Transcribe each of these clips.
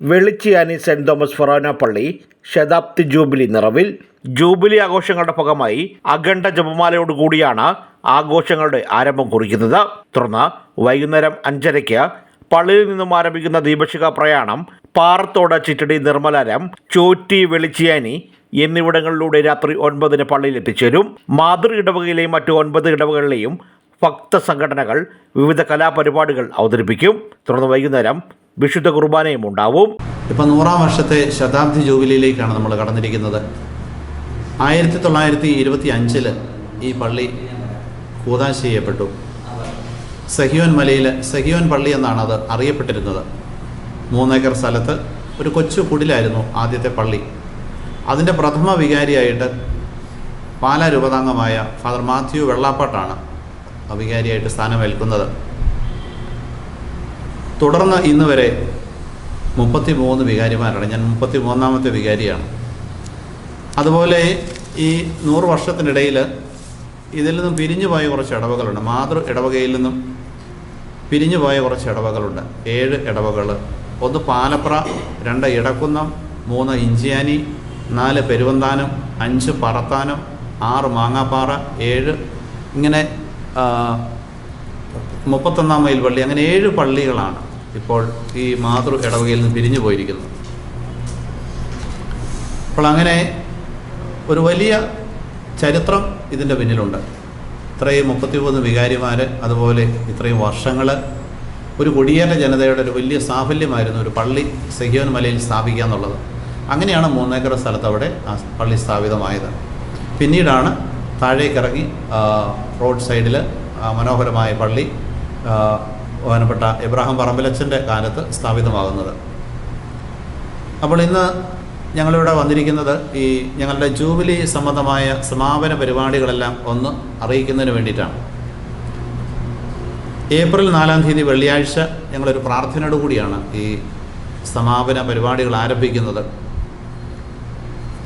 Velichiyani saint Thomas ഫൊറോന പള്ളി ശതാബ്ദി jubilee നിറവിൽ jubilee ആഘോഷങ്ങളുടെ ഭാഗമായി അഖണ്ഡ ജപമാലയോടുകൂടിയാണ് ആഘോഷങ്ങളുടെ ആരംഭം കുറിക്കുന്നത്. തുടർന്ന് വൈകുന്നേരം അഞ്ചരയ്ക്ക് പള്ളിയിൽ നിന്നും ആരംഭിക്കുന്ന ദീപശിഖ പ്രയാണം പാറത്തോട് ചിറ്റടി നിർമ്മലാരം ചോറ്റി വെളിച്ചിയാനി എന്നിവിടങ്ങളിലൂടെ രാത്രി ഒൻപതിന് പള്ളിയിൽ എത്തിച്ചേരും. മാതൃ ഇടവകയിലെയും മറ്റു ഒൻപത് ഇടവകളിലെയും ഭക്ത സംഘടനകൾ വിവിധ കലാപരിപാടികൾ അവതരിപ്പിക്കും. തുടർന്ന് വൈകുന്നേരം വിശുദ്ധ കുർബാനയും ഉണ്ടാവും. ഇപ്പം നൂറാം വർഷത്തെ ശതാബ്ദി ജൂബിലിയിലേക്കാണ് നമ്മൾ കടന്നിരിക്കുന്നത്. ആയിരത്തി തൊള്ളായിരത്തി ഇരുപത്തി അഞ്ചിൽ ഈ പള്ളി കൂതാശ ചെയ്യപ്പെട്ടു. സഹിയോൻ മലയിൽ സഹിയോൻ പള്ളി എന്നാണ് അത് അറിയപ്പെട്ടിരുന്നത്. മൂന്നേക്കർ സ്ഥലത്ത് ഒരു കൊച്ചു കുടിലായിരുന്നു ആദ്യത്തെ പള്ളി. അതിന്റെ പ്രഥമ വികാരിയായിട്ട് പാലാ രൂപതാംഗമായ ഫാദർ മാത്യു വെള്ളാപ്പാട്ടാണ് വികാരിയായിട്ട് സ്ഥാനമേൽക്കുന്നത്. തുടർന്ന് ഇന്ന് വരെ മുപ്പത്തി മൂന്ന് വികാരിമാരാണ്. ഞാൻ മുപ്പത്തി മൂന്നാമത്തെ വികാരിയാണ്. അതുപോലെ ഈ നൂറ് വർഷത്തിനിടയിൽ ഇതിൽ നിന്നും പിരിഞ്ഞു പോയ കുറച്ച് ഇടവകളുണ്ട്. മാതൃ ഇടവകയിൽ നിന്നും പിരിഞ്ഞു പോയ കുറച്ച് ഇടവകളുണ്ട്. ഏഴ് ഇടവകൾ. ഒന്ന് പാലപ്ര രണ്ട് ഇടക്കുന്നം മൂന്ന് ഇഞ്ചിയാനി നാല് പെരുവന്താനം അഞ്ച് പറത്താനം ആറ് മാങ്ങാപ്പാറ ഏഴ് ഇങ്ങനെ മുപ്പത്തൊന്നാം മൈൽ പള്ളി അങ്ങനെ ഏഴ് പള്ളികളാണ്. ഇപ്പോൾ ഈ മാതൃ ഇടവകയിൽ നിന്ന് പിരിഞ്ഞു പോയിരിക്കുന്നു. അപ്പോൾ അങ്ങനെ ഒരു വലിയ ചരിത്രം ഇതിന്റെ പിന്നിലുണ്ട്. ഇത്രയും മുപ്പത്തിമൂന്ന് വികാരിമാർ അതുപോലെ ഇത്രയും വർഷങ്ങൾ ഒരു കുടിയേറ്റ ജനതയുടെ ഒരു വലിയ സാഫല്യമായിരുന്നു ഒരു പള്ളി സെഹിയോൻ മലയിൽ സ്ഥാപിക്കുക എന്നുള്ളത്. അങ്ങനെയാണ് മൂന്നേക്കർ സ്ഥലത്ത് അവിടെ ആ പള്ളി സ്ഥാപിതമായത്. പിന്നീടാണ് താഴേക്കിറങ്ങി റോഡ് സൈഡിൽ മനോഹരമായ പള്ളി ബഹുമാനപ്പെട്ട എബ്രാഹിം പറമ്പലച്ചന്റെ കാലത്ത് സ്ഥാപിതമാകുന്നത്. അപ്പോൾ ഇന്ന് ഞങ്ങളിവിടെ വന്നിരിക്കുന്നത് ഈ ഞങ്ങളുടെ ജൂബിലി സംബന്ധമായ സമാപന പരിപാടികളെല്ലാം ഒന്ന് അറിയിക്കുന്നതിന് വേണ്ടിയിട്ടാണ്. ഏപ്രിൽ നാലാം തീയതി വെള്ളിയാഴ്ച ഞങ്ങളൊരു പ്രാർത്ഥനയോട് കൂടിയാണ് ഈ സമാപന പരിപാടികൾ ആരംഭിക്കുന്നത്.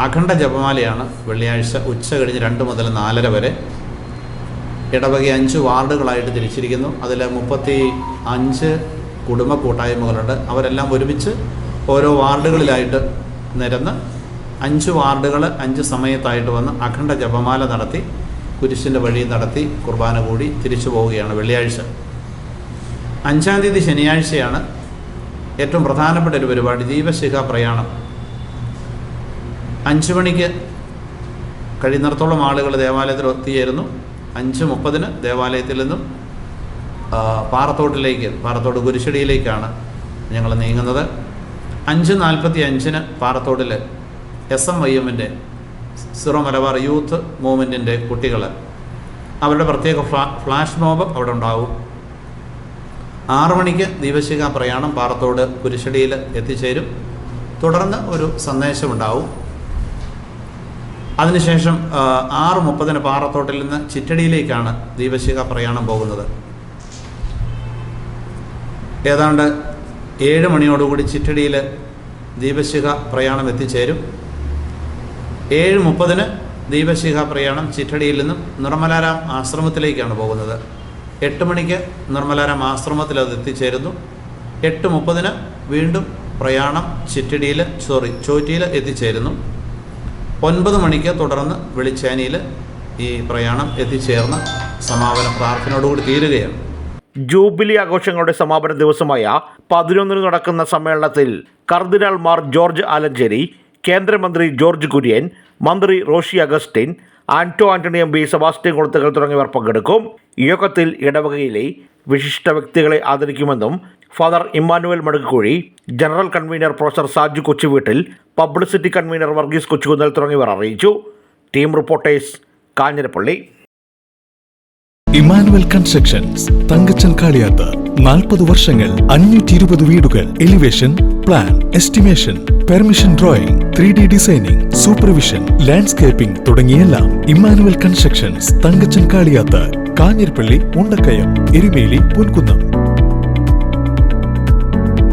അഖണ്ഡ ജപമാലയാണ് വെള്ളിയാഴ്ച ഉച്ച കഴിഞ്ഞ് രണ്ട് മുതൽ നാലര വരെ ഇടവക അഞ്ച് വാർഡുകളായിട്ട് തിരിച്ചിരിക്കുന്നു. അതിൽ മുപ്പത്തി അഞ്ച് കുടുംബ കൂട്ടായ്മകളുണ്ട്. അവരെല്ലാം ഒരുമിച്ച് ഓരോ വാർഡുകളിലായിട്ട് നിരന്ന് അഞ്ച് വാർഡുകൾ അഞ്ച് സമയത്തായിട്ട് വന്ന് അഖണ്ഡ ജപമാല നടത്തി കുരിശിന്റെ വഴി നടത്തി കുർബാന കൂടി തിരിച്ചു പോവുകയാണ് വെള്ളിയാഴ്ച. അഞ്ചാം തീയതി ശനിയാഴ്ചയാണ് ഏറ്റവും പ്രധാനപ്പെട്ട ഒരു പരിപാടി ദീപശിഖ പ്രയാണം. അഞ്ച് മണിക്ക് കഴിയുന്നിടത്തോളം ആളുകൾ ദേവാലയത്തിൽ ഒത്തുചേരുന്നു അഞ്ച് മുപ്പതിന് ദേവാലയത്തിൽ നിന്നും പാറത്തോട്ടിലേക്ക് പാറത്തോട് കുരിശടിയിലേക്കാണ് ഞങ്ങൾ നീങ്ങുന്നത്. അഞ്ച് നാൽപ്പത്തി അഞ്ചിന് പാറത്തോട്ടിൽ എസ് എം ഐ എമ്മിന്റെ സിറോ മലബാർ യൂത്ത് മൂവ്മെന്റിന്റെ കുട്ടികൾ അവരുടെ പ്രത്യേക ഫ്ലാ ഫ്ലാഷ് മോബ് അവിടെ ഉണ്ടാവും. ആറ് മണിക്ക് ദീപശിഖ പ്രയാണം പാറത്തോട് കുരിശടിയിൽ എത്തിച്ചേരും. തുടർന്ന് ഒരു സന്ദേശമുണ്ടാവും. അതിനുശേഷം ആറ് മുപ്പതിന് പാറത്തോട്ടിൽ നിന്ന് ചിറ്റടിയിലേക്കാണ് ദീപശിഖ പ്രയാണം പോകുന്നത്. ഏതാണ്ട് ഏഴ് മണിയോടുകൂടി ചിറ്റടിയിൽ ദീപശിഖ പ്രയാണം എത്തിച്ചേരും. ഏഴ് മുപ്പതിന് ദീപശിഖ പ്രയാണം ചിറ്റടിയിൽ നിന്നും നിർമ്മലാരാം ആശ്രമത്തിലേക്കാണ് പോകുന്നത്. എട്ട് മണിക്ക് നിർമ്മലാരാം ആശ്രമത്തിൽ അത് എത്തിച്ചേരുന്നു. എട്ട് മുപ്പതിന് വീണ്ടും പ്രയാണം ചിറ്റടിയിൽ സോറി ചോറ്റിയിൽ എത്തിച്ചേരുന്നു. ഒൻപത് മണിക്ക് തുടർന്ന് വെളിച്ചേനയിൽ ഈ പ്രയാണം എത്തിച്ചേർന്ന് സമാപന പ്രാർത്ഥനയോടുകൂടി തീരുകയാണ്. ജൂബിലി ആഘോഷങ്ങളുടെ സമാപന ദിവസമായ പതിനൊന്നിന് നടക്കുന്ന സമ്മേളനത്തിൽ കർദിനാൾ മാർ ജോർജ് ആലഞ്ചേരി കേന്ദ്രമന്ത്രി ജോർജ് കുര്യൻ മന്ത്രി റോഷി അഗസ്റ്റിൻ ആന്റോ ആന്റണി എം ബി സെബാസ്റ്റ്യൻ കൊളുത്തുകൾ തുടങ്ങിയവർ പങ്കെടുക്കും. യോഗത്തിൽ ഇടവകയിലെ വിശിഷ്ട വ്യക്തികളെ ആദരിക്കുമെന്നും father Emmanuel Madukkuzhi general convener professor Saju Kochuveettil publicity convener Varghese Kochukunnel തുടങ്ങിയവർ അറിയിച്ചു. Team reporters Kanjirappally. Emmanuel constructions Thankachan Kaliyath നാൽപ്പത് വർഷങ്ങൾ അഞ്ഞൂറ്റി ഇരുപത് വീടുകൾ elevation plan estimation permission drawing three D designing supervision landscaping തുടങ്ങിയെല്ലാം Emmanuel constructions Thankachan Kaliyath Kanjirappally Mundakayam Erumeli Ponkunnam.